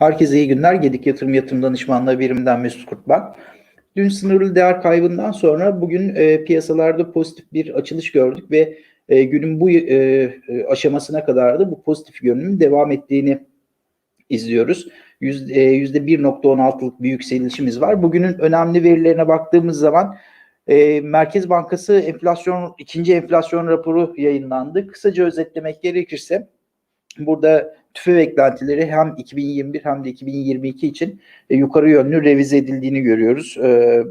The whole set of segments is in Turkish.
Herkese iyi günler. Gedik Yatırım Yatırım Danışmanlığı birimden Mesut Kurtban. Dün sınırlı değer kaybından sonra bugün e, piyasalarda pozitif bir açılış gördük ve e, günün bu e, e, aşamasına kadar da bu pozitif görünümün devam ettiğini izliyoruz. Yüzde, e, %1.16'lık bir yükselişimiz var. Bugünün önemli verilerine baktığımız zaman e, Merkez Bankası enflasyon ikinci enflasyon raporu yayınlandı. Kısaca özetlemek gerekirse burada tüfe beklentileri hem 2021 hem de 2022 için e, yukarı yönlü revize edildiğini görüyoruz. E,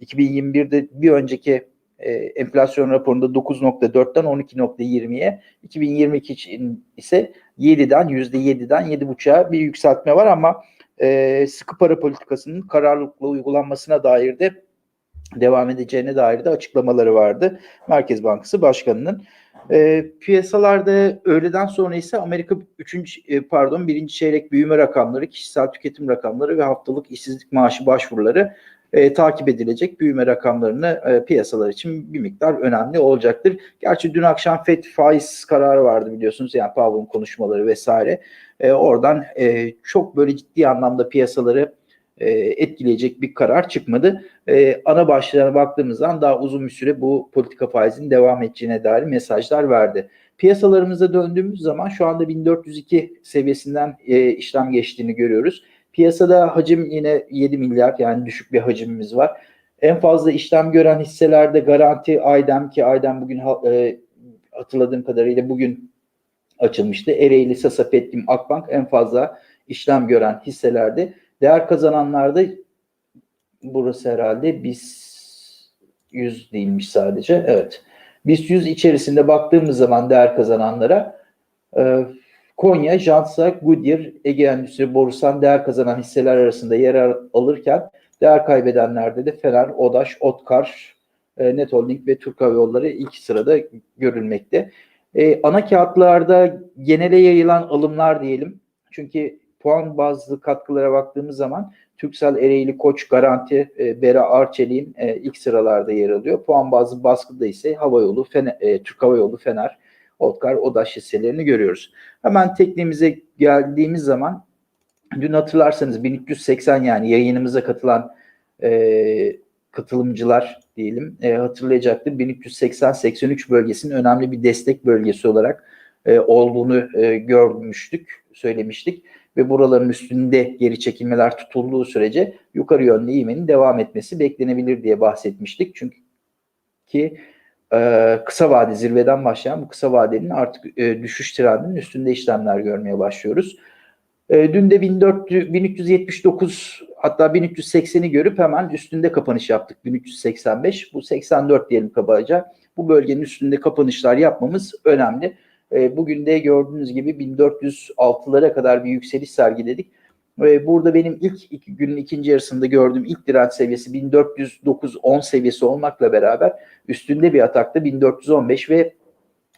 2021'de bir önceki e, enflasyon raporunda 9.4'ten 12.20'ye 2022 için ise 7'den %7'den 7.5'a bir yükseltme var ama e, sıkı para politikasının kararlılıkla uygulanmasına dair de devam edeceğine dair de açıklamaları vardı. Merkez Bankası Başkanı'nın. E, piyasalarda öğleden sonra ise Amerika 3. E, pardon 1. çeyrek büyüme rakamları, kişisel tüketim rakamları ve haftalık işsizlik maaşı başvuruları e, takip edilecek büyüme rakamlarını e, piyasalar için bir miktar önemli olacaktır. Gerçi dün akşam FED faiz kararı vardı biliyorsunuz yani Powell'ın konuşmaları vesaire. E, oradan e, çok böyle ciddi anlamda piyasaları e, etkileyecek bir karar çıkmadı. E, ana başlığına baktığımızdan daha uzun bir süre bu politika faizinin devam edeceğine dair mesajlar verdi. Piyasalarımıza döndüğümüz zaman şu anda 1402 seviyesinden e, işlem geçtiğini görüyoruz. Piyasada hacim yine 7 milyar yani düşük bir hacimimiz var. En fazla işlem gören hisselerde Garanti, Aydem ki Aydem bugün e, hatırladığım kadarıyla bugün açılmıştı. Ereğli, Sasa, Petkim, Akbank en fazla işlem gören hisselerde. Değer kazananlarda burası herhalde biz 100 değilmiş sadece. Evet. Biz 100 içerisinde baktığımız zaman değer kazananlara e, Konya, Jansa, Goodyear, Ege Endüstri, Borusan değer kazanan hisseler arasında yer alırken değer kaybedenlerde de Fener, Odaş, Otkar, e, Net Holding ve Türk Hava Yolları ilk sırada görülmekte. E, ana kağıtlarda genele yayılan alımlar diyelim. Çünkü puan bazlı katkılara baktığımız zaman Türksel, Ereğli, Koç, Garanti, e, Bera, Arçelik'in e, ilk sıralarda yer alıyor. Puan bazlı baskıda ise Havayolu, Fener, e, Türk Hava Yolu, Fener, Otkar, Odaş hisselerini görüyoruz. Hemen tekniğimize geldiğimiz zaman dün hatırlarsanız 1380 yani yayınımıza katılan e, katılımcılar diyelim e, hatırlayacaktır. 1380-83 bölgesinin önemli bir destek bölgesi olarak e, olduğunu e, görmüştük, söylemiştik ve buraların üstünde geri çekilmeler tutulduğu sürece yukarı yönlü ivmenin devam etmesi beklenebilir diye bahsetmiştik. Çünkü ki e, kısa vade zirveden başlayan bu kısa vadenin artık e, düşüş trendinin üstünde işlemler görmeye başlıyoruz. E, dün de 1400, 1379 hatta 1380'i görüp hemen üstünde kapanış yaptık. 1385 bu 84 diyelim kabaca. Bu bölgenin üstünde kapanışlar yapmamız önemli. E, bugün de gördüğünüz gibi 1406'lara kadar bir yükseliş sergiledik. Ve burada benim ilk iki, günün ikinci yarısında gördüğüm ilk direnç seviyesi 1409-10 seviyesi olmakla beraber üstünde bir atakta 1415 ve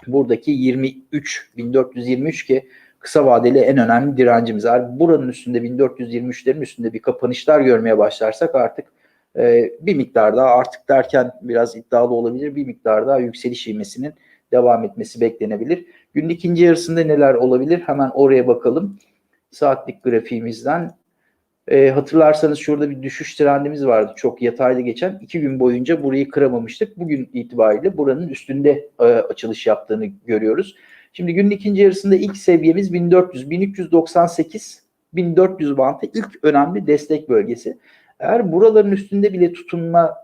buradaki 23 1423 ki kısa vadeli en önemli direncimiz var. Buranın üstünde 1423'lerin üstünde bir kapanışlar görmeye başlarsak artık e, bir miktar daha artık derken biraz iddialı olabilir bir miktar daha yükseliş ivmesinin devam etmesi beklenebilir. Günün ikinci yarısında neler olabilir? Hemen oraya bakalım. Saatlik grafiğimizden. E, hatırlarsanız şurada bir düşüş trendimiz vardı. Çok yatayda geçen. iki gün boyunca burayı kıramamıştık. Bugün itibariyle buranın üstünde e, açılış yaptığını görüyoruz. Şimdi günün ikinci yarısında ilk seviyemiz 1400, 1398, 1400 bantı ilk önemli destek bölgesi. Eğer buraların üstünde bile tutunma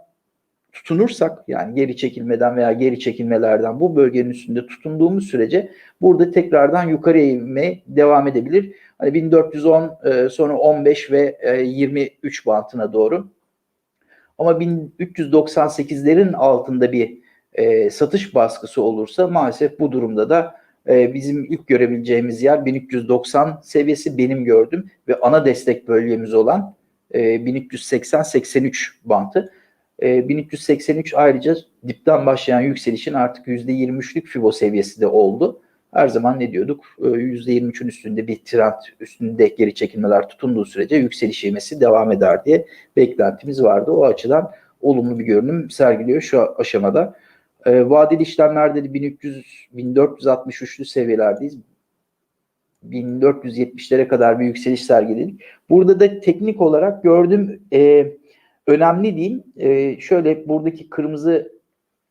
tutunursak yani geri çekilmeden veya geri çekilmelerden bu bölgenin üstünde tutunduğumuz sürece burada tekrardan yukarı eğilmeye devam edebilir. Hani 1410 e, sonra 15 ve e, 23 bantına doğru. Ama 1398'lerin altında bir e, satış baskısı olursa maalesef bu durumda da e, bizim ilk görebileceğimiz yer 1390 seviyesi benim gördüm ve ana destek bölgemiz olan e, 1380-83 bantı. 1383 ee, ayrıca dipten başlayan yükselişin artık %23'lük FIBO seviyesi de oldu. Her zaman ne diyorduk? %23'ün ee, üstünde bir trend, üstünde geri çekilmeler tutunduğu sürece yükseliş ivmesi devam eder diye beklentimiz vardı. O açıdan olumlu bir görünüm sergiliyor şu aşamada. E, vadeli işlemlerde de 1300 1463'lü seviyelerdeyiz. 1470'lere kadar bir yükseliş sergiledik. Burada da teknik olarak gördüğüm e, önemli değil. E, şöyle buradaki kırmızı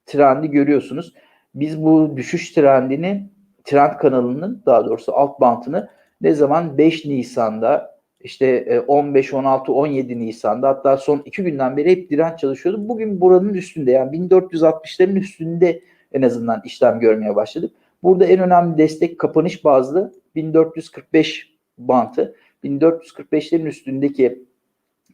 trendi görüyorsunuz. Biz bu düşüş trendini trend kanalının daha doğrusu alt bantını ne zaman 5 Nisan'da işte 15, 16, 17 Nisan'da hatta son iki günden beri hep direnç çalışıyordu. Bugün buranın üstünde yani 1460'ların üstünde en azından işlem görmeye başladık. Burada en önemli destek kapanış bazlı 1445 bantı. 1445'lerin üstündeki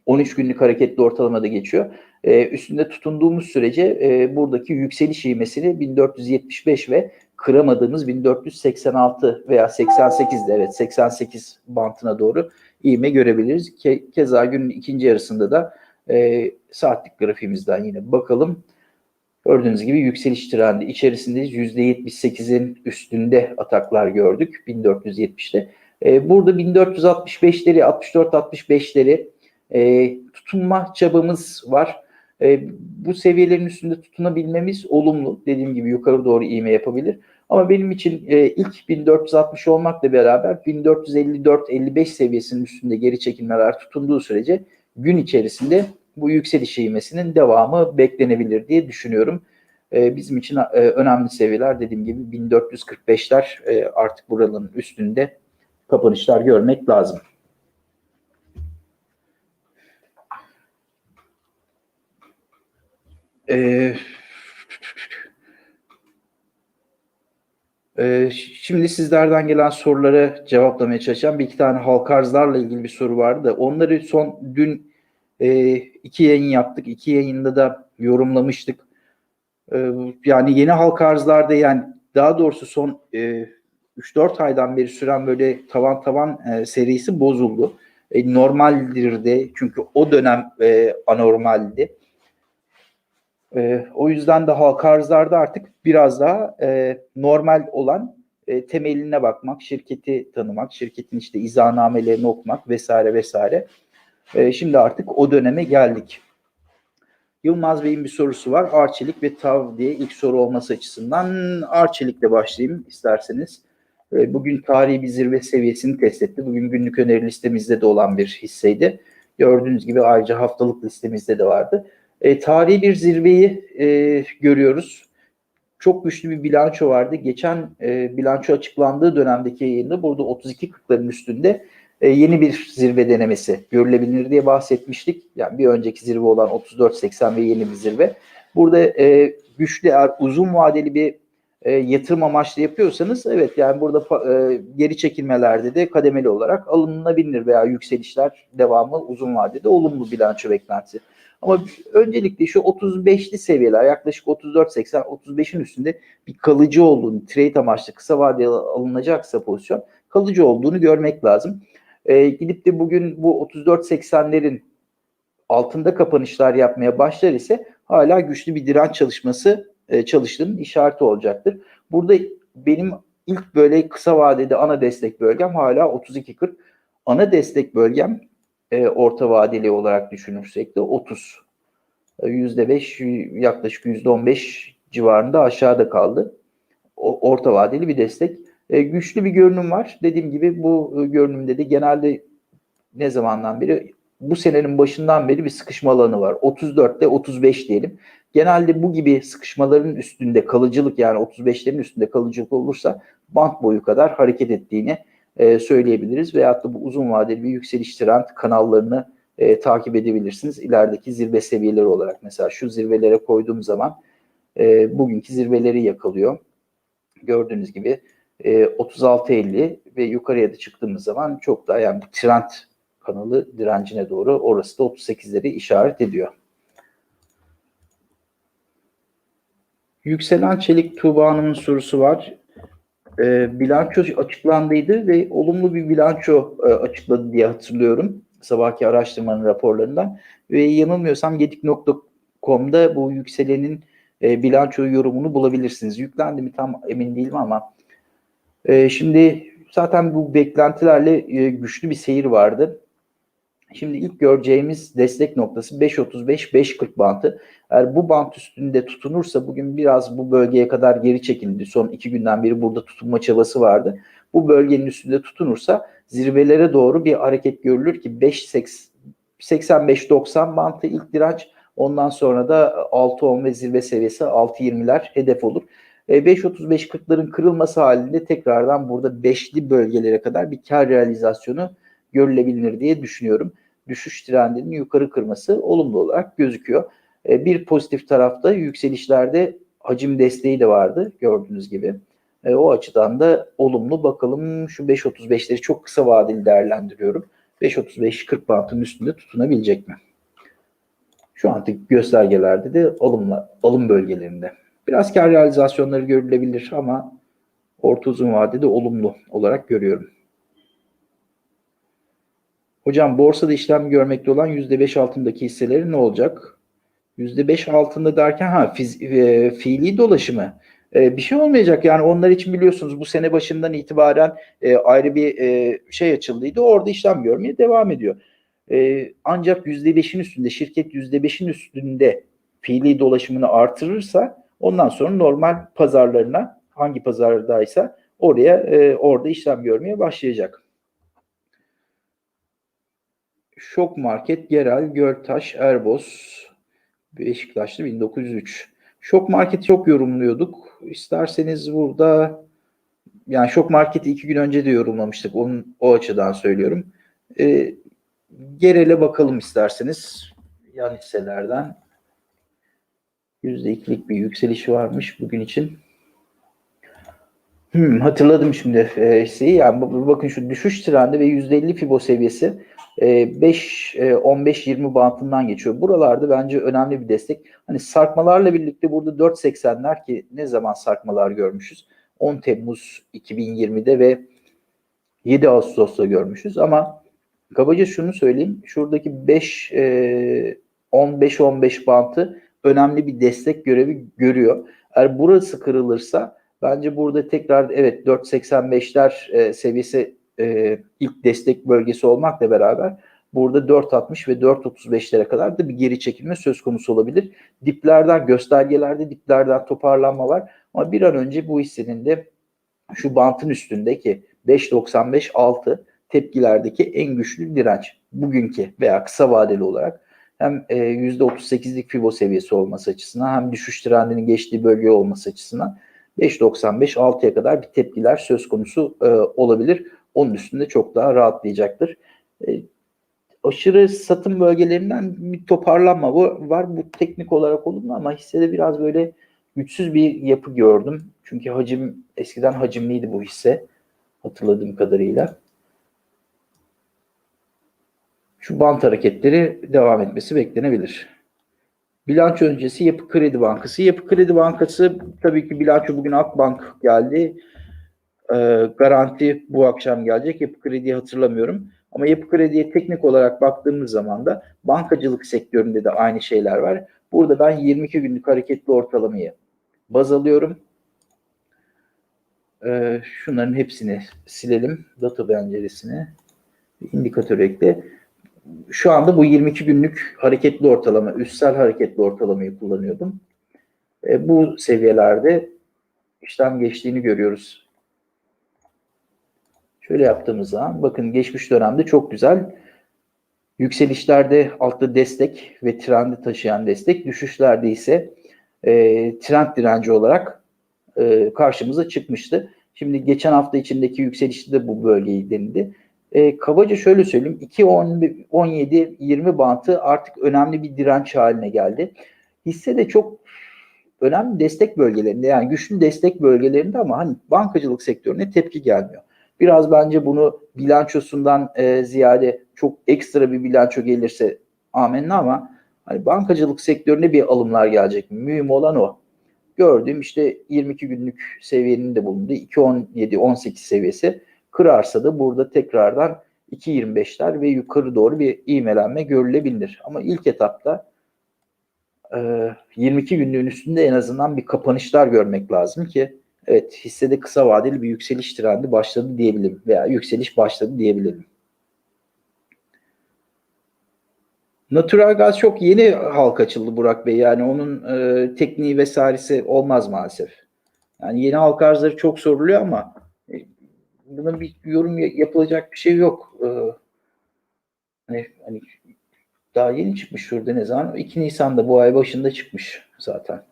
13 günlük hareketli ortalamada geçiyor. Ee, üstünde tutunduğumuz sürece e, buradaki yükseliş ivmesini 1475 ve kıramadığımız 1486 veya 88'de evet 88 bantına doğru ivme görebiliriz. Ke, keza günün ikinci yarısında da e, saatlik grafiğimizden yine bakalım. Gördüğünüz gibi yükseliş trendi içerisindeyiz. %78'in üstünde ataklar gördük 1470'te. E, burada 1465'leri, 64-65'leri e, tutunma çabamız var. E, bu seviyelerin üstünde tutunabilmemiz olumlu. Dediğim gibi yukarı doğru iğme yapabilir. Ama benim için e, ilk 1460 olmakla beraber 1454-55 seviyesinin üstünde geri çekilmeler tutunduğu sürece gün içerisinde bu yükseliş ivmesinin devamı beklenebilir diye düşünüyorum. E, bizim için e, önemli seviyeler dediğim gibi 1445'ler e, artık buranın üstünde kapanışlar görmek lazım. Ee, e, şimdi sizlerden gelen soruları cevaplamaya çalışacağım. Bir iki tane halka arzlarla ilgili bir soru vardı onları son dün e, iki yayın yaptık. İki yayında da yorumlamıştık. E, yani yeni halka arzlarda yani daha doğrusu son e, 3-4 aydan beri süren böyle tavan tavan e, serisi bozuldu. E, normaldir de çünkü o dönem e, anormaldi. E, o yüzden de halka arzlarda artık biraz daha e, normal olan e, temeline bakmak, şirketi tanımak, şirketin işte izahnamelerini okumak vesaire vesaire. E, şimdi artık o döneme geldik. Yılmaz Bey'in bir sorusu var. Arçelik ve TAV diye ilk soru olması açısından Arçelik'le başlayayım isterseniz. E, bugün tarihi bir zirve seviyesini test etti. Bugün günlük öneri listemizde de olan bir hisseydi. Gördüğünüz gibi ayrıca haftalık listemizde de vardı. E, tarihi bir zirveyi e, görüyoruz. Çok güçlü bir bilanço vardı. Geçen e, bilanço açıklandığı dönemdeki yayında burada 32.40'ların üstünde e, yeni bir zirve denemesi görülebilir diye bahsetmiştik. Yani bir önceki zirve olan 34.80 ve yeni bir zirve. Burada e, güçlü eğer uzun vadeli bir e, yatırım amaçlı yapıyorsanız evet yani burada e, geri çekilmelerde de kademeli olarak alınabilir veya yükselişler devamı uzun vadede olumlu bilanço beklentisi. Ama öncelikle şu 35'li seviyeler yaklaşık 34-80 35'in üstünde bir kalıcı olduğunu trade amaçlı kısa vadeli alınacaksa pozisyon kalıcı olduğunu görmek lazım. E, gidip de bugün bu 34-80'lerin altında kapanışlar yapmaya başlar ise hala güçlü bir direnç çalışması e, çalıştığının işareti olacaktır. Burada benim ilk böyle kısa vadede ana destek bölgem hala 32-40. Ana destek bölgem e, orta vadeli olarak düşünürsek de 30. Yüzde beş yaklaşık yüzde on beş civarında aşağıda kaldı. O, orta vadeli bir destek. E, güçlü bir görünüm var. Dediğim gibi bu e, görünümde de genelde ne zamandan beri bu senenin başından beri bir sıkışma alanı var. 34 ile 35 diyelim. Genelde bu gibi sıkışmaların üstünde kalıcılık yani 35'lerin üstünde kalıcılık olursa bant boyu kadar hareket ettiğini e, söyleyebiliriz. Veyahut da bu uzun vadeli bir yükseliş trend kanallarını e, takip edebilirsiniz. İlerideki zirve seviyeleri olarak mesela şu zirvelere koyduğum zaman e, bugünkü zirveleri yakalıyor. Gördüğünüz gibi e, 36.50 ve yukarıya da çıktığımız zaman çok daha yani bu trend kanalı direncine doğru orası da 38'leri işaret ediyor. Yükselen Çelik Tuğba Hanım'ın sorusu var. E, bilanço açıklandıydı ve olumlu bir bilanço e, açıkladı diye hatırlıyorum sabahki araştırmanın raporlarından. Ve yanılmıyorsam gedik.com'da bu yükselenin e, bilanço yorumunu bulabilirsiniz. Yüklendi mi tam emin değilim ama e, şimdi zaten bu beklentilerle e, güçlü bir seyir vardı. Şimdi ilk göreceğimiz destek noktası 5.35-5.40 bandı. Eğer bu bant üstünde tutunursa bugün biraz bu bölgeye kadar geri çekildi. Son iki günden beri burada tutunma çabası vardı. Bu bölgenin üstünde tutunursa zirvelere doğru bir hareket görülür ki 5.85-90 bantı ilk direnç. Ondan sonra da 6.10 ve zirve seviyesi 6.20'ler hedef olur. 5.35-40'ların kırılması halinde tekrardan burada beşli bölgelere kadar bir kar realizasyonu görülebilir diye düşünüyorum. Düşüş trendinin yukarı kırması olumlu olarak gözüküyor. E, bir pozitif tarafta yükselişlerde hacim desteği de vardı gördüğünüz gibi. E, o açıdan da olumlu bakalım şu 5.35'leri çok kısa vadeli değerlendiriyorum. 5.35-40 bantın üstünde tutunabilecek mi? Şu anki göstergelerde de alımla, alım bölgelerinde. Biraz kar realizasyonları görülebilir ama orta uzun vadede olumlu olarak görüyorum. Hocam borsada işlem görmekte olan %5 altındaki hisseleri ne olacak? %5 altında derken ha fiz, e, fiili dolaşımı e, bir şey olmayacak. Yani onlar için biliyorsunuz bu sene başından itibaren e, ayrı bir e, şey açıldıydı. Orada işlem görmeye devam ediyor. E, ancak %5'in üstünde şirket %5'in üstünde fiili dolaşımını artırırsa ondan sonra normal pazarlarına hangi pazardaysa oraya e, orada işlem görmeye başlayacak. Şok Market, Gerel, Göltaş, Erbos, Beşiktaşlı 1903. Şok Market'i çok yorumluyorduk. İsterseniz burada yani Şok Market'i iki gün önce de yorumlamıştık. Onun, o açıdan söylüyorum. E, Gerel'e bakalım isterseniz. Yan hisselerden. %2'lik bir yükseliş varmış bugün için. Hmm, hatırladım şimdi hisseyi. Yani bakın şu düşüş trendi ve %50 Fibo seviyesi 5 15-20 bantından geçiyor. Buralarda bence önemli bir destek. Hani sarkmalarla birlikte burada 4.80'ler ki ne zaman sarkmalar görmüşüz? 10 Temmuz 2020'de ve 7 Ağustos'ta görmüşüz ama kabaca şunu söyleyeyim. Şuradaki 5 15-15 bantı önemli bir destek görevi görüyor. Eğer burası kırılırsa bence burada tekrar evet 4.85'ler e, seviyesi e, ilk destek bölgesi olmakla beraber burada 4.60 ve 4.35'lere kadar da bir geri çekilme söz konusu olabilir. Diplerden, göstergelerde diplerden toparlanma var. Ama bir an önce bu hissenin de şu bantın üstündeki 5.95 6 tepkilerdeki en güçlü direnç bugünkü veya kısa vadeli olarak hem e, %38'lik Fibo seviyesi olması açısından hem düşüş trendinin geçtiği bölge olması açısından 5.95 6'ya kadar bir tepkiler söz konusu e, olabilir onun üstünde çok daha rahatlayacaktır. E, aşırı satım bölgelerinden bir toparlanma var. Bu teknik olarak olumlu ama hissede biraz böyle güçsüz bir yapı gördüm. Çünkü hacim eskiden hacimliydi bu hisse hatırladığım kadarıyla. Şu bant hareketleri devam etmesi beklenebilir. Bilanço öncesi Yapı Kredi Bankası. Yapı Kredi Bankası tabii ki bilanço bugün Akbank geldi. Ee, garanti bu akşam gelecek. Yapı Kredi'yi hatırlamıyorum. Ama Yapı Kredi'ye teknik olarak baktığımız zaman da bankacılık sektöründe de aynı şeyler var. Burada ben 22 günlük hareketli ortalamayı baz alıyorum. Ee, şunların hepsini silelim. Data penceresine. indikatör ekle. Şu anda bu 22 günlük hareketli ortalama, üstsel hareketli ortalamayı kullanıyordum. Ee, bu seviyelerde işlem geçtiğini görüyoruz Şöyle yaptığımız zaman bakın geçmiş dönemde çok güzel yükselişlerde altta destek ve trendi taşıyan destek, düşüşlerde ise e, trend direnci olarak e, karşımıza çıkmıştı. Şimdi geçen hafta içindeki yükselişte de bu bölgeyi denildi. E, kabaca şöyle söyleyeyim 2 17 20 bantı artık önemli bir direnç haline geldi. Hisse de çok önemli destek bölgelerinde yani güçlü destek bölgelerinde ama hani bankacılık sektörüne tepki gelmiyor. Biraz bence bunu bilançosundan e, ziyade çok ekstra bir bilanço gelirse amenna ama hani bankacılık sektörüne bir alımlar gelecek. Mühim olan o. Gördüğüm işte 22 günlük seviyenin de bulunduğu 2.17-18 seviyesi kırarsa da burada tekrardan 2.25'ler ve yukarı doğru bir ivmelenme görülebilir. Ama ilk etapta 22 günlüğün üstünde en azından bir kapanışlar görmek lazım ki evet hissede kısa vadeli bir yükseliş trendi başladı diyebilirim veya yükseliş başladı diyebilirim. Natural gaz çok yeni halka açıldı Burak Bey. Yani onun e, tekniği vesairesi olmaz maalesef. Yani yeni halka arzları çok soruluyor ama e, buna bir yorum ya- yapılacak bir şey yok. E, hani, hani daha yeni çıkmış şurada ne zaman? 2 Nisan'da bu ay başında çıkmış zaten.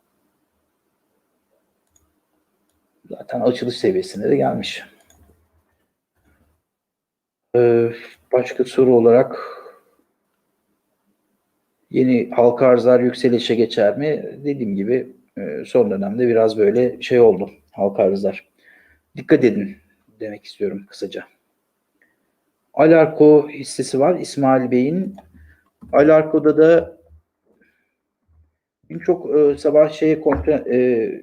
Zaten açılış seviyesine de gelmiş. E, başka soru olarak Yeni halka arzlar yükselişe geçer mi? Dediğim gibi e, son dönemde biraz böyle şey oldu halka arzlar. Dikkat edin demek istiyorum kısaca. Alarko hissesi var İsmail Bey'in. Alarko'da da çok e, sabah şeye kontrol e,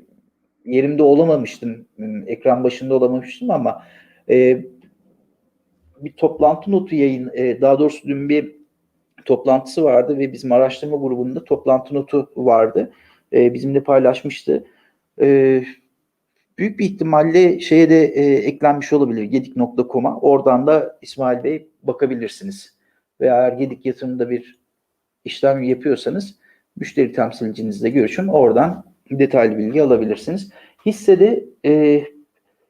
yerimde olamamıştım. m, Ekran başında olamamıştım ama e, bir toplantı notu yayın e, daha doğrusu dün bir toplantısı vardı ve bizim araştırma grubunda toplantı notu vardı. E, bizimle paylaşmıştı. E, büyük bir ihtimalle şeye de e, eklenmiş olabilir gedik.com'a. Oradan da İsmail Bey bakabilirsiniz. Veya eğer Gedik yatırımda bir işlem yapıyorsanız müşteri temsilcinizle görüşün. Oradan detaylı bilgi alabilirsiniz. Hissede e,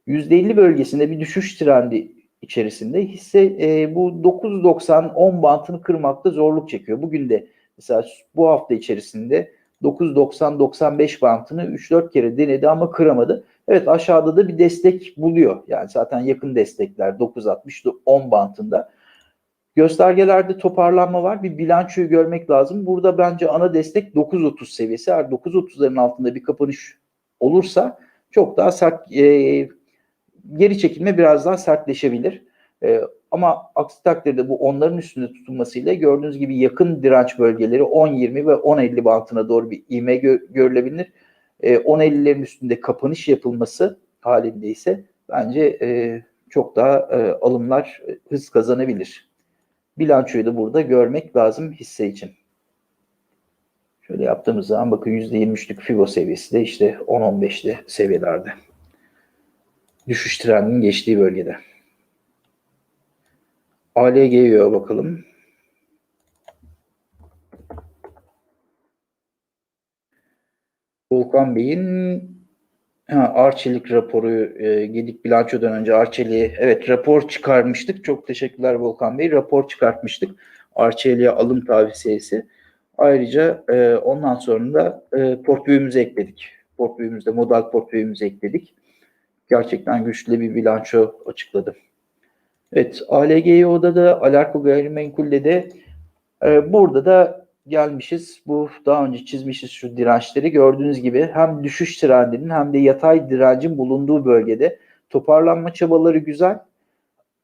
%50 bölgesinde bir düşüş trendi içerisinde hisse e, bu 9.90-10 bantını kırmakta zorluk çekiyor. Bugün de mesela bu hafta içerisinde 9.90-95 bantını 3-4 kere denedi ama kıramadı. Evet aşağıda da bir destek buluyor. Yani zaten yakın destekler 9.60-10 bantında. Göstergelerde toparlanma var. Bir bilançoyu görmek lazım. Burada bence ana destek 9.30 seviyesi. Eğer 9.30'ların altında bir kapanış olursa çok daha sert e, geri çekilme biraz daha sertleşebilir. E, ama aksi takdirde bu onların üstünde tutulmasıyla gördüğünüz gibi yakın direnç bölgeleri 10-20 ve 10-50 bantına doğru bir ivme gö- görülebilir. E, 10-50'lerin üstünde kapanış yapılması halinde ise bence e, çok daha e, alımlar e, hız kazanabilir. Bilançoyu da burada görmek lazım hisse için. Şöyle yaptığımız zaman bakın %23'lük FIBO seviyesi de işte 10-15'li seviyelerde düşüş trendinin geçtiği bölgede. ALG'ye bakalım. Volkan Bey'in ha, Arçelik raporu e, Gedik bilançodan önce Arçelik'e evet rapor çıkarmıştık. Çok teşekkürler Volkan Bey. Rapor çıkartmıştık. Arçelik'e alım tavsiyesi. Ayrıca e, ondan sonra da e, portföyümüze ekledik. Portföyümüzde model portföyümüze ekledik gerçekten güçlü bir bilanço açıkladı. Evet, ALGO'da da Alarko Gayrimenkul'de de e, burada da gelmişiz. Bu daha önce çizmişiz şu dirençleri. Gördüğünüz gibi hem düşüş trendinin hem de yatay direncin bulunduğu bölgede toparlanma çabaları güzel.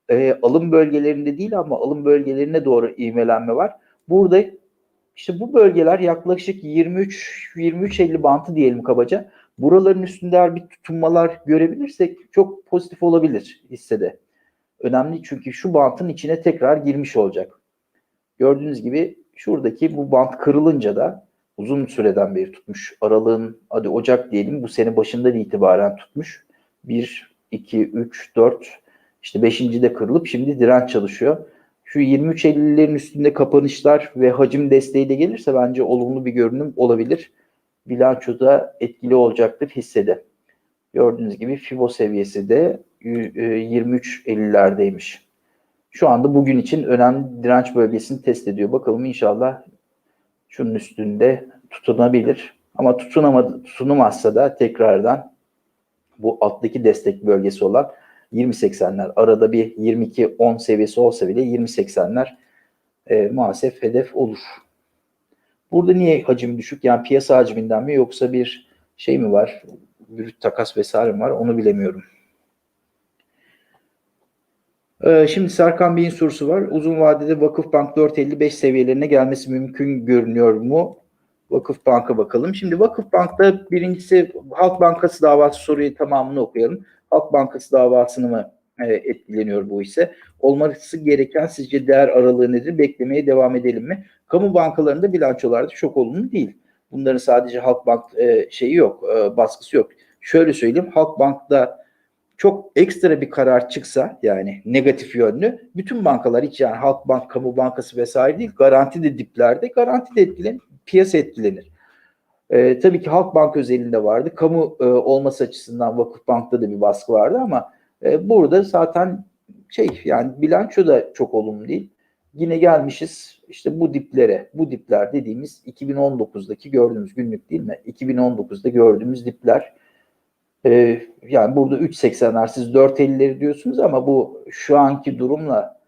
E, alım bölgelerinde değil ama alım bölgelerine doğru ivmelenme var. Burada işte bu bölgeler yaklaşık 23 23.50 bantı diyelim kabaca. Buraların üstünde bir tutunmalar görebilirsek çok pozitif olabilir hissede. Önemli çünkü şu bantın içine tekrar girmiş olacak. Gördüğünüz gibi şuradaki bu bant kırılınca da uzun süreden beri tutmuş. Aralığın hadi Ocak diyelim bu sene başından itibaren tutmuş. 1, 2, 3, 4 işte 5. de kırılıp şimdi direnç çalışıyor. Şu 23.50'lerin üstünde kapanışlar ve hacim desteği de gelirse bence olumlu bir görünüm olabilir bilançoda etkili olacaktır hissede. Gördüğünüz gibi FIBO seviyesi de 23.50'lerdeymiş. Şu anda bugün için önemli direnç bölgesini test ediyor. Bakalım inşallah şunun üstünde tutunabilir. Ama tutunamadı, tutunamazsa da tekrardan bu alttaki destek bölgesi olan 20.80'ler arada bir 22-10 seviyesi olsa bile 20.80'ler e, maalesef hedef olur. Burada niye hacim düşük? Yani piyasa hacminden mi yoksa bir şey mi var? Bir takas vesaire mi var? Onu bilemiyorum. Ee, şimdi Serkan Bey'in sorusu var. Uzun vadede Vakıfbank 4.55 seviyelerine gelmesi mümkün görünüyor mu? Vakıfbank'a bakalım. Şimdi Vakıfbank'ta birincisi Halk Bankası davası soruyu tamamını okuyalım. Halk Bankası davasını mı e, etkileniyor bu ise? Olması gereken sizce değer aralığı nedir? Beklemeye devam edelim mi? Kamu bankalarında bilançolarda çok olumlu değil. Bunların sadece Halkbank e, şeyi yok, e, baskısı yok. Şöyle söyleyeyim, Halkbank'ta çok ekstra bir karar çıksa yani negatif yönlü bütün bankalar hiç yani Halkbank, Kamu Bankası vesaire değil garanti de diplerde garanti de etkilenir, piyasa etkilenir. Ee, tabii ki Halkbank özelinde vardı. Kamu e, olması açısından Vakıfbank'ta da bir baskı vardı ama e, burada zaten şey yani bilanço da çok olumlu değil. Yine gelmişiz işte bu diplere. Bu dipler dediğimiz 2019'daki gördüğümüz günlük değil mi? 2019'da gördüğümüz dipler. Ee, yani burada 3.80'ler siz 4.50'leri diyorsunuz ama bu şu anki durumla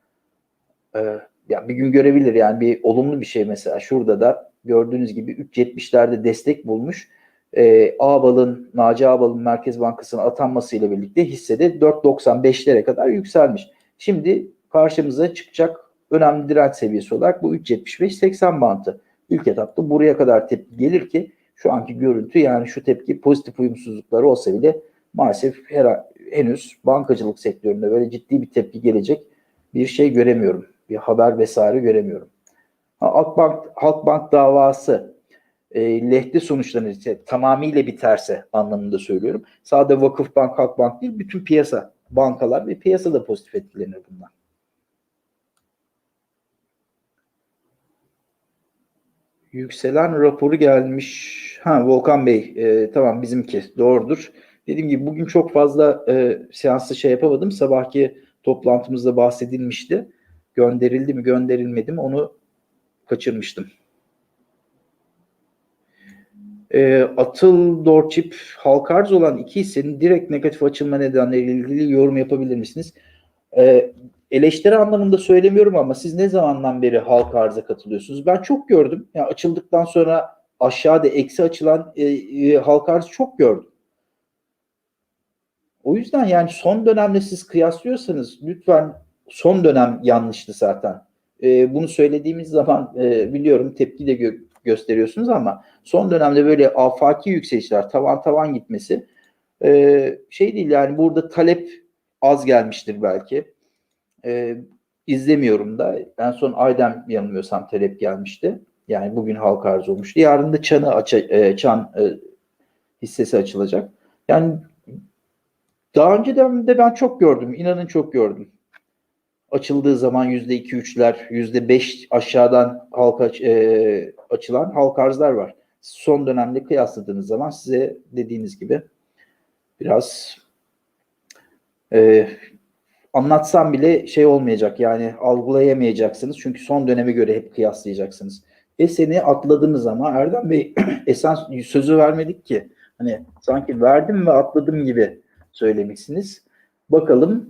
e, yani bir gün görebilir yani bir olumlu bir şey mesela şurada da gördüğünüz gibi 3.70'lerde destek bulmuş. Ee, Ağbal'ın, Naci Ağbal'ın Merkez Bankası'na atanmasıyla birlikte hissede 4.95'lere kadar yükselmiş. Şimdi karşımıza çıkacak önemli direnç seviyesi olarak bu 3.75-80 bantı. İlk etapta buraya kadar tepki gelir ki şu anki görüntü yani şu tepki pozitif uyumsuzlukları olsa bile maalesef her, henüz bankacılık sektöründe böyle ciddi bir tepki gelecek bir şey göremiyorum. Bir haber vesaire göremiyorum. Halkbank, Halkbank davası e, lehte sonuçlanırsa tamamıyla biterse anlamında söylüyorum. Sadece Vakıfbank, Halkbank değil bütün piyasa, bankalar ve piyasa da pozitif etkilenir bundan. Yükselen raporu gelmiş. Ha Volkan Bey e, tamam bizimki doğrudur. Dediğim gibi bugün çok fazla e, seansı şey yapamadım. Sabahki toplantımızda bahsedilmişti. Gönderildi mi gönderilmedi mi onu kaçırmıştım. E, Atıl Dorçip halka arz olan iki hissenin direkt negatif açılma nedenleriyle ilgili yorum yapabilir misiniz? E, eleştiri anlamında söylemiyorum ama siz ne zamandan beri halka arza katılıyorsunuz? Ben çok gördüm. Yani açıldıktan sonra aşağıda eksi açılan e, e, halka arzı çok gördüm. O yüzden yani son dönemde siz kıyaslıyorsanız lütfen son dönem yanlıştı zaten. E, bunu söylediğimiz zaman e, biliyorum tepki de gö- gösteriyorsunuz ama son dönemde böyle afaki yükselişler, tavan tavan gitmesi e, şey değil yani burada talep az gelmiştir belki. E, izlemiyorum da. En son Aydem yanılmıyorsam talep gelmişti. Yani bugün halka arz olmuştu. Yarın da Çan'ı aç e, Çan e, hissesi açılacak. Yani daha önceden de ben çok gördüm. İnanın çok gördüm. Açıldığı zaman yüzde iki üçler, yüzde beş aşağıdan halka e, açılan halka arzlar var. Son dönemde kıyasladığınız zaman size dediğiniz gibi biraz e, anlatsam bile şey olmayacak yani algılayamayacaksınız. Çünkü son döneme göre hep kıyaslayacaksınız. Esen'i atladınız ama Erdem Bey Esen sözü vermedik ki. Hani sanki verdim ve atladım gibi söylemişsiniz. Bakalım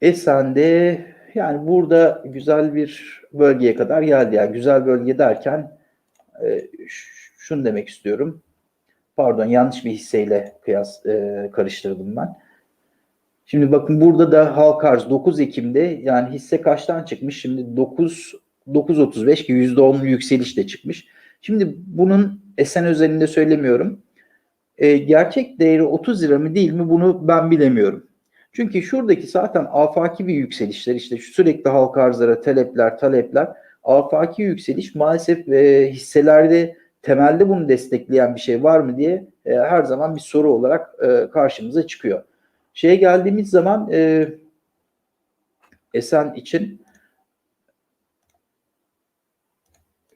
Esen'de yani burada güzel bir bölgeye kadar geldi. Yani güzel bölge derken e, şunu demek istiyorum. Pardon yanlış bir hisseyle kıyas e, karıştırdım ben. Şimdi bakın burada da halk arz 9 Ekim'de yani hisse kaçtan çıkmış? Şimdi 9 9.35 ki %10 yükselişle çıkmış. Şimdi bunun Esen özelinde söylemiyorum. E, gerçek değeri 30 lira mı değil mi bunu ben bilemiyorum. Çünkü şuradaki zaten afaki bir yükselişler işte sürekli halka arzlara talepler talepler afaki yükseliş maalesef e, hisselerde temelde bunu destekleyen bir şey var mı diye e, her zaman bir soru olarak e, karşımıza çıkıyor. Şeye geldiğimiz zaman e, Esen için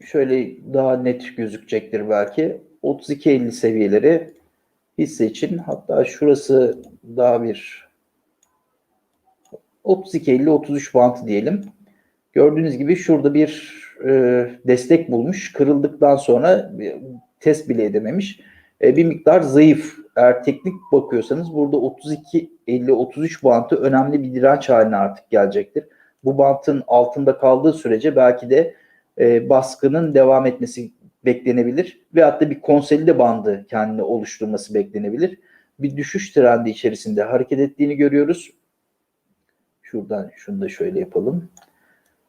şöyle daha net gözükecektir belki. 32.50 seviyeleri hisse için hatta şurası daha bir 32.50-33 bant diyelim. Gördüğünüz gibi şurada bir e, destek bulmuş. Kırıldıktan sonra test bile edememiş. E, bir miktar zayıf. Eğer teknik bakıyorsanız burada 32-50-33 bantı önemli bir direnç haline artık gelecektir. Bu bantın altında kaldığı sürece belki de e, baskının devam etmesi beklenebilir. Ve hatta bir konsolide bandı kendine oluşturması beklenebilir. Bir düşüş trendi içerisinde hareket ettiğini görüyoruz. Şuradan şunu da şöyle yapalım.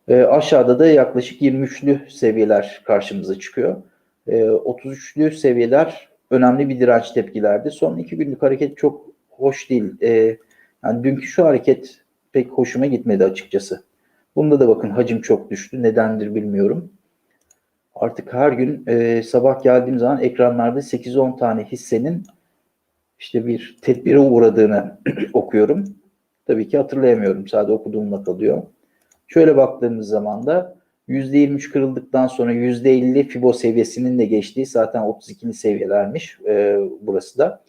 E, aşağıda da yaklaşık 23'lü seviyeler karşımıza çıkıyor. E, 33'lü seviyeler önemli bir direnç tepkilerdi. Son iki günlük hareket çok hoş değil. E, yani dünkü şu hareket pek hoşuma gitmedi açıkçası. Bunda da bakın hacim çok düştü. Nedendir bilmiyorum. Artık her gün e, sabah geldiğim zaman ekranlarda 8-10 tane hissenin işte bir tedbire uğradığını okuyorum. Tabii ki hatırlayamıyorum. Sadece okuduğumla kalıyor. Şöyle baktığımız zaman da %23 kırıldıktan sonra %50 Fibo seviyesinin de geçtiği zaten 32'li seviyelermiş e, burası da.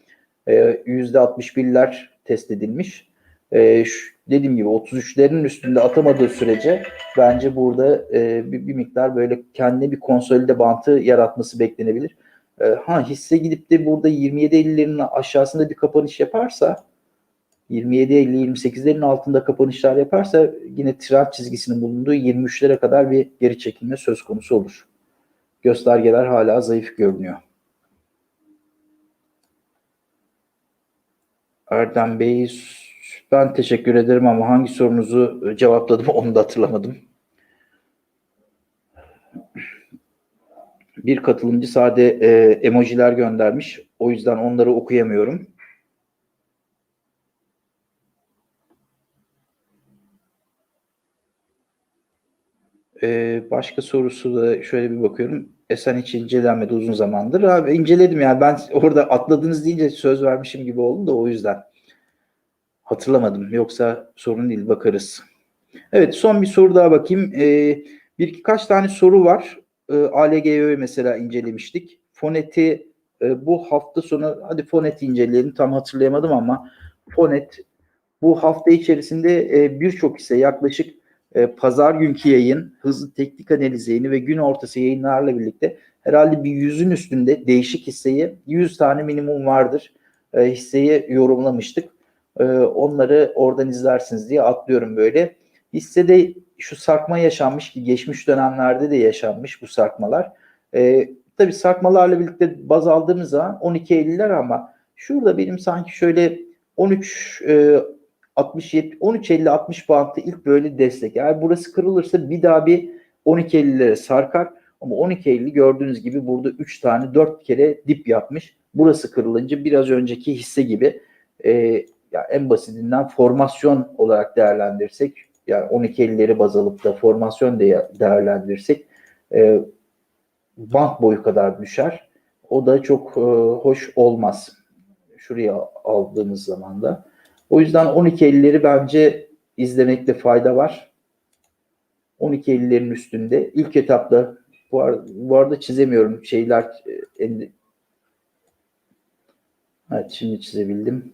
E, %61'ler test edilmiş. E, şu, dediğim gibi 33'lerin üstünde atamadığı sürece bence burada e, bir, bir miktar böyle kendine bir konsolide bantı yaratması beklenebilir. E, ha hisse gidip de burada 27.50'lerin aşağısında bir kapanış yaparsa 27-50-28'lerin altında kapanışlar yaparsa yine trend çizgisinin bulunduğu 23'lere kadar bir geri çekilme söz konusu olur. Göstergeler hala zayıf görünüyor. Erdem Bey ben teşekkür ederim ama hangi sorunuzu cevapladım onu da hatırlamadım. Bir katılımcı sade e, emojiler göndermiş. O yüzden onları okuyamıyorum. Ee, başka sorusu da şöyle bir bakıyorum. Esen hiç incelenmedi uzun zamandır. Abi inceledim yani ben orada atladınız deyince söz vermişim gibi oldu da o yüzden. Hatırlamadım. Yoksa sorun değil bakarız. Evet son bir soru daha bakayım. Ee, bir iki kaç tane soru var. Ee, ALGÖ'yü mesela incelemiştik. Fonet'i e, bu hafta sonu hadi Fonet'i inceleyelim. Tam hatırlayamadım ama Fonet bu hafta içerisinde e, birçok hisse yaklaşık e, pazar günkü yayın, hızlı teknik analiz yayını ve gün ortası yayınlarla birlikte herhalde bir yüzün üstünde değişik hisseyi 100 tane minimum vardır e, hisseyi yorumlamıştık. E, onları oradan izlersiniz diye atlıyorum böyle. Hissede şu sarkma yaşanmış ki geçmiş dönemlerde de yaşanmış bu sarkmalar. E, tabii sarkmalarla birlikte baz aldığımız zaman 12.50'ler ama şurada benim sanki şöyle 13 e, 67 13.50 60 bantı ilk böyle destek. Yani burası kırılırsa bir daha bir 12.50'lere sarkar. Ama 12.50 gördüğünüz gibi burada 3 tane 4 kere dip yapmış. Burası kırılınca biraz önceki hisse gibi e, yani en basitinden formasyon olarak değerlendirsek yani 12.50'leri baz alıp da formasyon de değerlendirsek e, bant boyu kadar düşer. O da çok e, hoş olmaz. Şuraya aldığımız zaman da. O yüzden 12.50'leri bence izlemekte fayda var. 12.50'lerin üstünde. ilk etapta bu, ar- bu arada çizemiyorum şeyler. e, Evet şimdi çizebildim.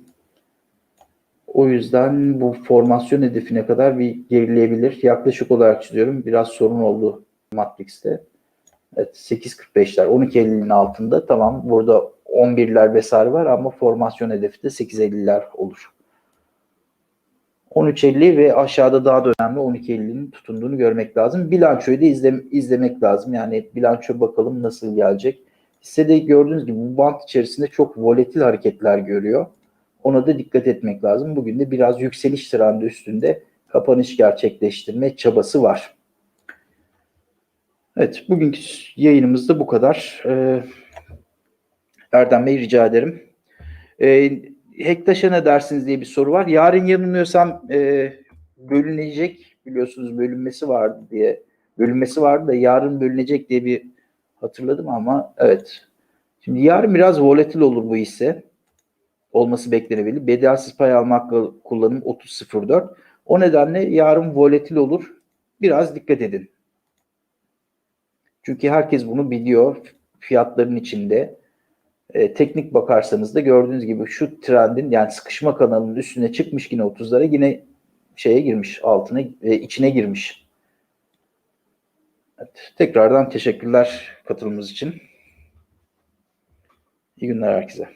O yüzden bu formasyon hedefine kadar bir gerileyebilir. Yaklaşık olarak çiziyorum. Biraz sorun oldu Matrix'te. Evet 8.45'ler 12.50'nin altında tamam burada 11'ler vesaire var ama formasyon hedefi de 8.50'ler olur. 13.50 ve aşağıda daha da önemli 12.50'nin tutunduğunu görmek lazım. Bilançoyu da izle, izlemek lazım. Yani bilanço bakalım nasıl gelecek. Hissede gördüğünüz gibi bu bant içerisinde çok volatil hareketler görüyor. Ona da dikkat etmek lazım. Bugün de biraz yükseliş trendi üstünde kapanış gerçekleştirme çabası var. Evet, bugünkü yayınımız da bu kadar. Ee, Erdem Bey rica ederim. Ee, Hektaş'a ne dersiniz diye bir soru var. Yarın yanılmıyorsam e, bölünecek biliyorsunuz bölünmesi vardı diye bölünmesi vardı da yarın bölünecek diye bir hatırladım ama evet. Şimdi yarın biraz volatil olur bu hisse. Olması beklenebilir. Bedelsiz pay almakla kullanım 30.04. O nedenle yarın volatil olur. Biraz dikkat edin. Çünkü herkes bunu biliyor. Fiyatların içinde. E, teknik bakarsanız da gördüğünüz gibi şu trendin yani sıkışma kanalının üstüne çıkmış yine 30'lara yine şeye girmiş altına e, içine girmiş. Evet, tekrardan teşekkürler katılımınız için. İyi günler herkese.